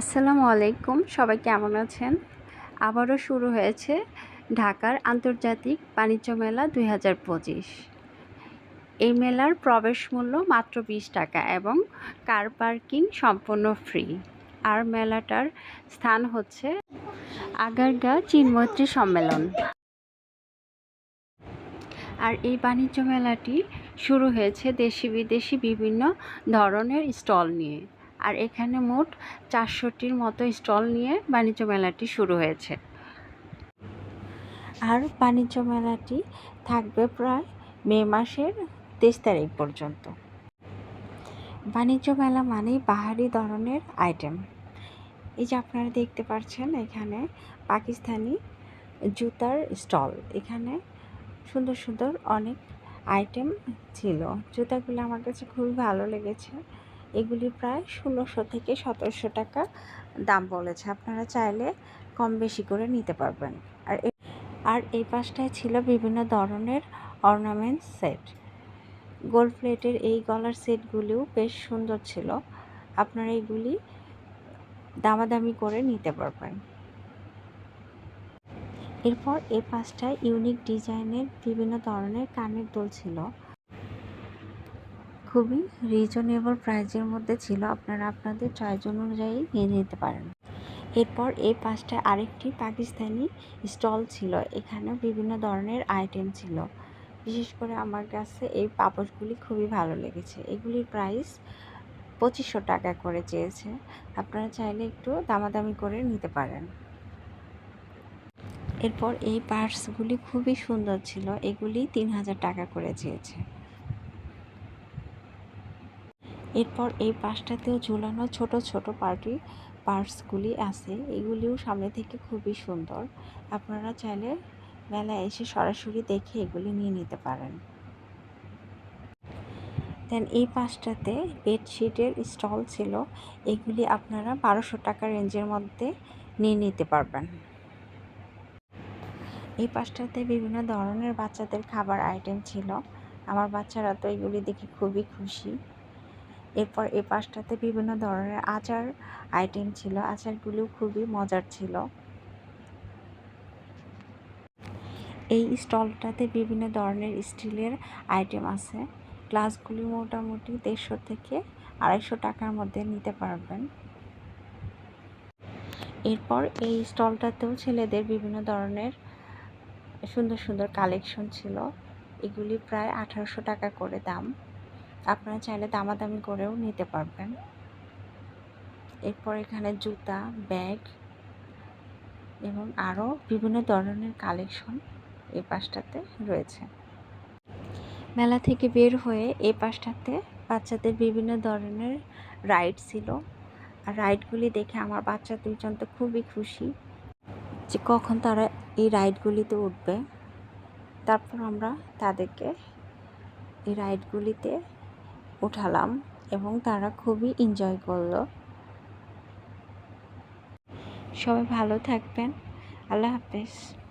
আসসালামু আলাইকুম, সবাই কেমন আছেন? আবারও শুরু হয়েছে ঢাকার আন্তর্জাতিক বাণিজ্য মেলা দুই হাজার পঁচিশ। এই মেলার প্রবেশ মূল্য মাত্র বিশ টাকা এবং কার পার্কিং সম্পূর্ণ ফ্রি। আর মেলাটার স্থান হচ্ছে আগারগা চিনমৈত্রী সম্মেলন। আর এই বাণিজ্য মেলাটি শুরু হয়েছে দেশি বিদেশি বিভিন্ন ধরনের স্টল নিয়ে। আর এখানে মোট চারশোটির মতো স্টল নিয়ে বাণিজ্য মেলাটি শুরু হয়েছে। আর বাণিজ্য মেলাটি থাকবে প্রায় মে মাসের তেইশ তারিখ পর্যন্ত। বাণিজ্য মেলা মানেই বাহারি ধরনের আইটেম। এই যে আপনারা দেখতে পাচ্ছেন এখানে পাকিস্তানি জুতার স্টল। এখানে সুন্দর সুন্দর অনেক আইটেম ছিল। জুতাগুলো আমার কাছে খুবই ভালো লেগেছে। এগুলি প্রায় ষোলোশো থেকে সতেরোশো টাকা দাম বলেছে। আপনারা চাইলে কম বেশি করে নিতে পারবেন। আর আর এই পাশটায় ছিল বিভিন্ন ধরনের অর্নামেন্টস সেট গোল্ড প্লেটের এই গলার সেটগুলিও বেশ সুন্দর ছিল। আপনারা এগুলি দামাদামি করে নিতে পারবেন। এরপর এ পাশটায় ইউনিক ডিজাইনের বিভিন্ন ধরনের কানের দোল ছিল। খুবই রিজনেবল প্রাইজের মধ্যে ছিল। আপনারা আপনাদের চয়েস অনুযায়ী নিয়ে নিতে পারেন। এরপর এই পাশটায় আরেকটি পাকিস্তানি স্টল ছিল। এখানে বিভিন্ন ধরনের আইটেম ছিল। বিশেষ করে আমার কাছে এই পাপড়গুলি খুবই ভালো লেগেছে। এগুলির প্রাইস পঁচিশশো টাকা করে চেয়েছে। আপনারা চাইলে একটু দামাদামি করে নিতে পারেন। এরপর এই পার্টসগুলি খুবই সুন্দর ছিল। এগুলি তিন হাজার টাকা করে চেয়েছে। এরপর এই পাশটাতেও ঝুলানো ছোট ছোট পার্টি পার্টসগুলি আছে। এগুলিও সামনে থেকে খুবই সুন্দর। আপনারা চাইলে মেলায় এসে সরাসরি দেখে এগুলি নিয়ে নিতে পারেন। দেন এই পাশটাতে বেডশিটের স্টল ছিল। এগুলি আপনারা বারোশো টাকা রেঞ্জের মধ্যে নিয়ে নিতে পারবেন। এই পাশটাতে বিভিন্ন ধরনের বাচ্চাদের খাবার আইটেম ছিল। আমার বাচ্চারা তো এগুলি দেখে খুবই খুশি। এরপর এই পাশটাতে বিভিন্ন ধরনের আচার আইটেম ছিল। আচারগুলিও খুবই মজার ছিল। এই স্টলটাতে বিভিন্ন ধরনের স্টিলের আইটেম আছে। গ্লাসগুলি মোটামুটি দেড়শো থেকে আড়াইশো টাকার মধ্যে নিতে পারবেন। এরপর এই স্টলটাতেও ছেলেদের বিভিন্ন ধরনের সুন্দর সুন্দর কালেকশন ছিল। এগুলি প্রায় আঠারোশো টাকা করে দাম। আপনারা চাইলে দামাদামি করেও নিতে পারবেন। এরপর এখানে জুতা, ব্যাগ এবং আরও বিভিন্ন ধরনের কালেকশন এই পাশটাতে রয়েছে। মেলা থেকে বের হয়ে এই পাশটাতে বাচ্চাদের বিভিন্ন ধরনের রাইড ছিল। আর রাইডগুলি দেখে আমার বাচ্চা দুইজন তো খুবই খুশি যে কখন তারা এই রাইডগুলিতে উঠবে। তারপর আমরা তাদেরকে এই রাইডগুলিতে উঠালাম এবং তারা খুবই এনজয় করল। সবাই ভালো থাকবেন। আল্লাহ হাফেজ।